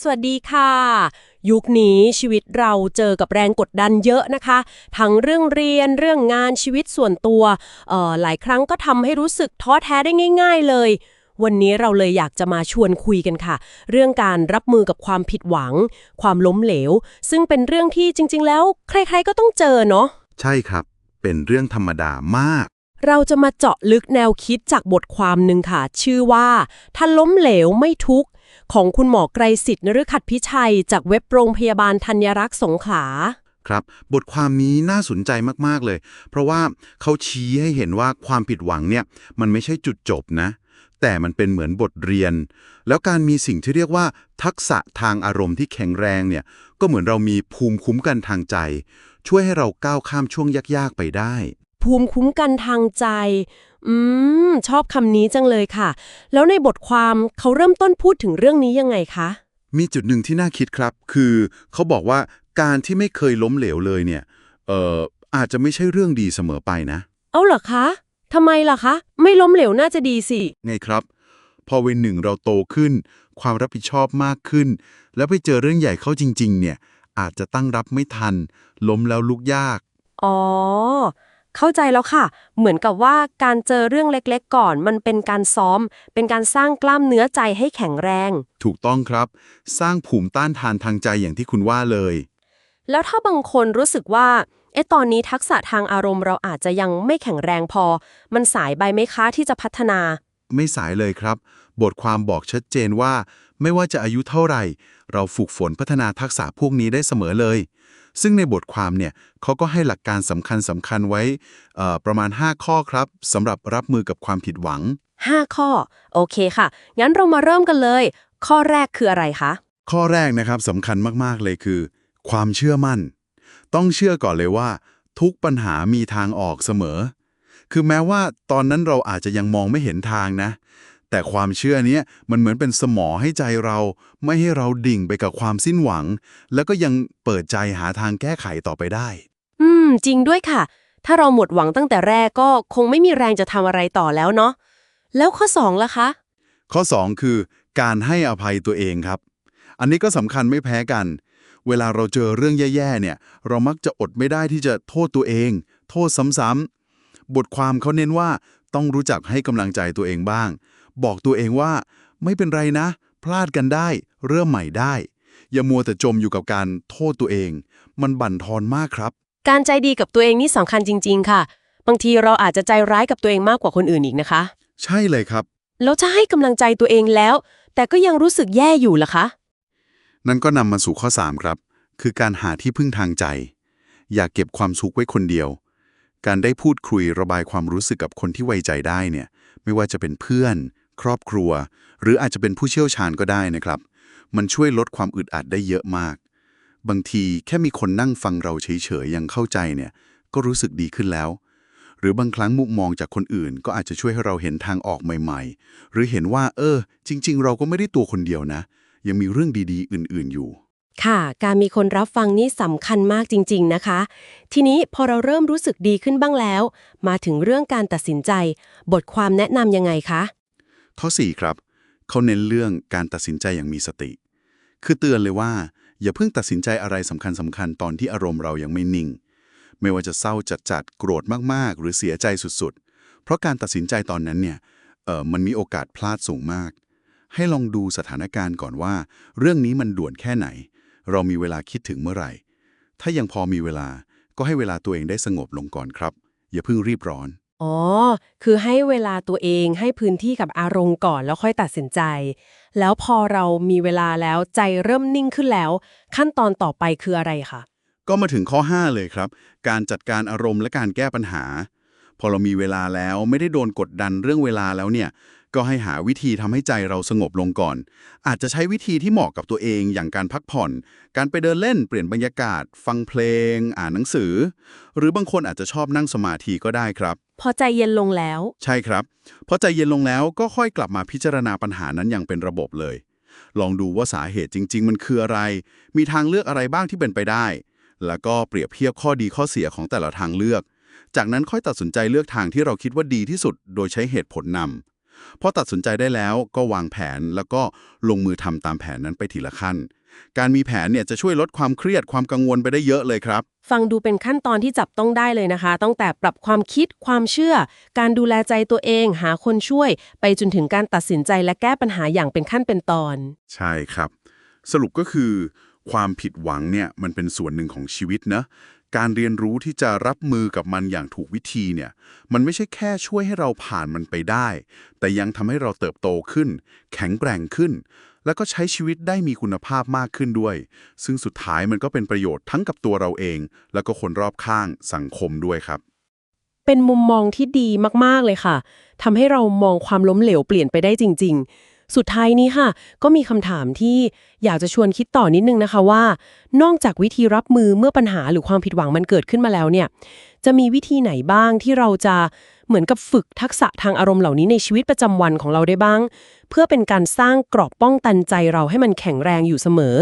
สวัสดีค่ะ ยุคนี้ชีวิตเราเจอกับแรงกดดันเยอะนะคะ ทั้งเรื่องเรียนเรื่องงานชีวิตส่วนตัวเอ่อหลายครั้งก็ทำให้รู้สึกท้อแท้ได้ง่าย ๆ เลย วันนี้เราเลยอยากจะมาชวนคุยกันค่ะ เรื่องการรับมือกับความผิดหวัง ความล้มเหลว ซึ่งเป็นเรื่องที่จริง ๆ แล้ว ใคร ๆ ก็ต้องเจอเนาะใช่ครับ เป็นเรื่องธรรมดามาก เราจะมาเจาะลึกแนวคิดจากบทความหนึ่งค่ะ ชื่อว่าถ้าล้มเหลวไม่ทุกข์ ของคุณหมอไกรสิทธิ์นฤขัดพิชัย จากเว็บโรงพยาบาลธัญรักษ์สงขลาครับ บทความนี้น่าสนใจมาก ๆ เลย เพราะว่าเขาชี้ให้เห็นว่าความผิดหวังเนี่ย มันไม่ใช่จุดจบนะ แต่มันเป็นเหมือนบทเรียน แล้วการมีสิ่งที่เรียกว่า ทักษะทางอารมณ์ที่แข็งแรงเนี่ย ก็เหมือนเรามีภูมิคุ้มกันทางใจ ช่วยให้เราก้าวข้ามช่วงยาก ๆ ไปได้ ภูมิคุ้มกันทางใจ อืม ชอบคำนี้จังเลยค่ะ แล้วในบทความเขาเริ่มต้นพูดถึงเรื่องนี้ยังไงคะ มีจุดหนึ่งที่น่าคิดครับ คือเขาบอกว่าการที่ไม่เคยล้มเหลวเลยเนี่ย เอ่อ อาจจะไม่ใช่เรื่องดีเสมอไปนะ เอาเหรอคะทำไมล่ะคะ ไม่ล้มเหลวน่าจะดีสิ ไงครับ พอวันหนึ่งเราโตขึ้น ความรับผิดชอบมากขึ้น แล้วไปเจอเรื่องใหญ่เข้าจริง ๆ เนี่ย อาจจะตั้งรับไม่ทัน ล้มแล้วลุกยาก อ๋อ เข้าใจแล้วค่ะ เหมือนกับว่าการเจอเรื่องเล็กๆ ก่อน มันเป็นการซ้อม เป็นการสร้างกล้ามเนื้อใจให้แข็งแรง ถูกต้องครับ สร้างภูมิต้านทานทางใจอย่างที่คุณว่าเลย แล้วถ้าบางคนรู้สึกว่าเอ๊ะตอนนี้ทักษะทางอารมณ์เราอาจจะยังไม่แข็งแรงพอ มันสายไปไหมคะที่จะพัฒนา ไม่สายเลยครับ บทความบอกชัดเจนว่า ไม่ว่าจะอายุเท่าไหร่ เราฝึกฝนพัฒนาทักษะพวกนี้ได้เสมอเลย ซึ่งในบทความเนี่ยเขาก็ให้หลักการสำคัญสำคัญไว้เอ่อประมาณ 5 ข้อครับสำหรับรับมือกับความผิดหวัง 5 ข้อ โอเคค่ะ งั้นเรามาเริ่มกันเลย ข้อแรกคืออะไรคะ ข้อแรกนะครับสำคัญมากๆเลยคือ ความเชื่อมั่น ต้องเชื่อก่อนเลยว่า ทุกปัญหามีทางออกเสมอ คือแม้ว่าตอนนั้นเราอาจจะยังมองไม่เห็นทางนะ แต่ความเชื่อเนี้ยมันเหมือนเป็นสมอให้ใจเรา ไม่ให้เราดิ่งไปกับความสิ้นหวัง แล้วก็ยังเปิดใจหาทางแก้ไขต่อไปได้ อืม จริงด้วยค่ะ ถ้าเราหมดหวังตั้งแต่แรกก็คงไม่มีแรงจะทำอะไรต่อแล้วเนาะแล้วข้อ2ล่ะคะ ข้อ 2 คือ การให้อภัยตัวเองครับ อันนี้ก็สำคัญไม่แพ้กัน เวลาเราเจอเรื่องแย่ๆเนี่ย เรามักจะอดไม่ได้ที่จะโทษตัวเอง โทษซ้ำๆบทความเขาเน้นว่า ต้องรู้จักให้กำลังใจตัวเองบ้าง บอกตัวเองว่า ไม่เป็นไรนะ พลาดกันได้ เริ่มใหม่ได้ อย่ามัวแต่จมอยู่กับการโทษตัวเอง มันบั่นทอนมากครับ การใจดีกับตัวเองนี่สำคัญจริง ๆ ค่ะ บางทีเราอาจจะใจร้ายกับตัวเองมากกว่าคนอื่นอีกนะคะ ใช่เลยครับ แล้วถ้าให้กำลังใจตัวเองแล้ว แต่ก็ยังรู้สึกแย่อยู่ล่ะคะ นั่นก็นำมาสู่ข้อ 3 ครับ คือการหาที่พึ่งทางใจ อย่าเก็บความสุขไว้คนเดียว การได้พูดคุยระบายความรู้สึกกับคนที่ไว้ใจได้เนี่ยไม่ว่าจะเป็นเพื่อน ครอบครัว หรืออาจจะเป็นผู้เชี่ยวชาญก็ได้นะครับ มันช่วยลดความอึดอัดได้เยอะมาก บางทีแค่มีคนนั่งฟังเราเฉยๆยังเข้าใจเนี่ยก็รู้สึกดีขึ้นแล้ว หรือบางครั้งมุมมองจากคนอื่น ก็อาจจะช่วยให้เราเห็นทางออกใหม่ ๆ หรือเห็นว่า เออ จริง ๆ เราก็ไม่ได้ตัวคนเดียวนะ ยังมีเรื่องดีๆ อื่น ๆอยู่ ค่ะ การมีคนรับฟังนี่สำคัญมากจริง ๆ นะคะ ทีนี้พอเราเริ่มรู้สึกดีขึ้นบ้างแล้ว มาถึงเรื่องการตัดสินใจ บทความแนะนำยังไงคะ ข้อ 4 ครับ เขาเน้นเรื่องการตัดสินใจอย่างมีสติ คือเตือนเลยว่า อย่าเพิ่งตัดสินใจอะไรสำคัญสำคัญๆตอนที่อารมณ์เรายังไม่นิ่ง ไม่ว่าจะเศร้าจัดๆโกรธมากๆ หรือเสียใจสุดๆ เพราะการตัดสินใจตอนนั้นเนี่ยเออมันมีโอกาสพลาดสูงมาก ให้ลองดูสถานการณ์ก่อนว่า เรื่องนี้มันด่วนแค่ไหน เรามีเวลาคิดถึงเมื่อไหร่ ถ้ายังพอมีเวลาก็ให้เวลาตัวเองได้สงบลงก่อนครับ อย่าเพิ่งรีบร้อน อ๋อ คือให้เวลาตัวเองให้พื้นที่กับอารมณ์ก่อนแล้วค่อยตัดสินใจ แล้วพอเรามีเวลาแล้วใจเริ่มนิ่งขึ้นแล้ว ขั้นตอนต่อไปคืออะไรคะก็มาถึงข้อ 5 เลยครับ การจัดการอารมณ์และการแก้ปัญหา พอเรามีเวลาแล้วไม่ได้โดนกดดันเรื่องเวลาแล้วเนี่ย ก็ให้หาวิธีทำให้ใจเราสงบลงก่อน อาจจะใช้วิธีที่เหมาะกับตัวเองอย่างการพักผ่อน การไปเดินเล่นเปลี่ยนบรรยากาศ ฟังเพลง อ่านหนังสือ หรือบางคนอาจจะชอบนั่งสมาธิก็ได้ครับ พอใจเย็นลงแล้ว ใช่ครับ พอใจเย็นลงแล้วก็ค่อยกลับมาพิจารณาปัญหานั้นอย่างเป็นระบบเลย ลองดูว่าสาเหตุจริง ๆ มันคืออะไร มีทางเลือกอะไรบ้างที่เป็นไปได้ แล้วก็เปรียบเทียบข้อดีข้อเสียของแต่ละทางเลือก จากนั้นค่อยตัดสินใจเลือกทางที่เราคิดว่าดีที่สุด โดยใช้เหตุผลนำ พอตัดสินใจได้แล้วก็วางแผนแล้วก็ลงมือทำตามแผนนั้นไปทีละขั้น การมีแผนเนี่ยจะช่วยลดความเครียดความกังวลไปได้เยอะเลยครับ ฟังดูเป็นขั้นตอนที่จับต้องได้เลยนะคะ ตั้งแต่ปรับความคิดความเชื่อ การดูแลใจตัวเอง หาคนช่วย ไปจนถึงการตัดสินใจและแก้ปัญหาอย่างเป็นขั้นเป็นตอน ใช่ครับ สรุปก็คือ ความผิดหวังเนี่ยมันเป็นส่วนหนึ่งของชีวิตนะ การเรียนรู้ที่จะรับมือกับมันอย่างถูกวิธีเนี่ย มันไม่ใช่แค่ช่วยให้เราผ่านมันไปได้ แต่ยังทำให้เราเติบโตขึ้น แข็งแกร่งขึ้น แล้วก็ใช้ชีวิตได้มีคุณภาพมากขึ้นด้วย ซึ่งสุดท้ายมันก็เป็นประโยชน์ทั้งกับตัวเราเอง แล้วก็คนรอบข้างสังคมด้วยครับ เป็นมุมมองที่ดีมากๆเลยค่ะทำให้เรามองความล้มเหลวเปลี่ยนไปได้จริง ๆ สุดท้ายนี้ค่ะ ก็มีคำถามที่อยากจะชวนคิดต่อนิดนึงนะคะว่า นอกจากวิธีรับมือเมื่อปัญหาหรือความผิดหวังมันเกิดขึ้นมาแล้วเนี่ย จะมีวิธีไหนบ้างที่เราจะเหมือนกับฝึกทักษะทางอารมณ์เหล่านี้ในชีวิตประจำวันของเราได้บ้าง เพื่อเป็นการสร้างกรอบป้องกันใจเราให้มันแข็งแรงอยู่เสมอ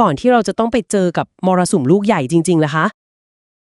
ก่อนที่เราจะต้องไปเจอกับมรสุมลูกใหญ่จริงๆล่ะคะ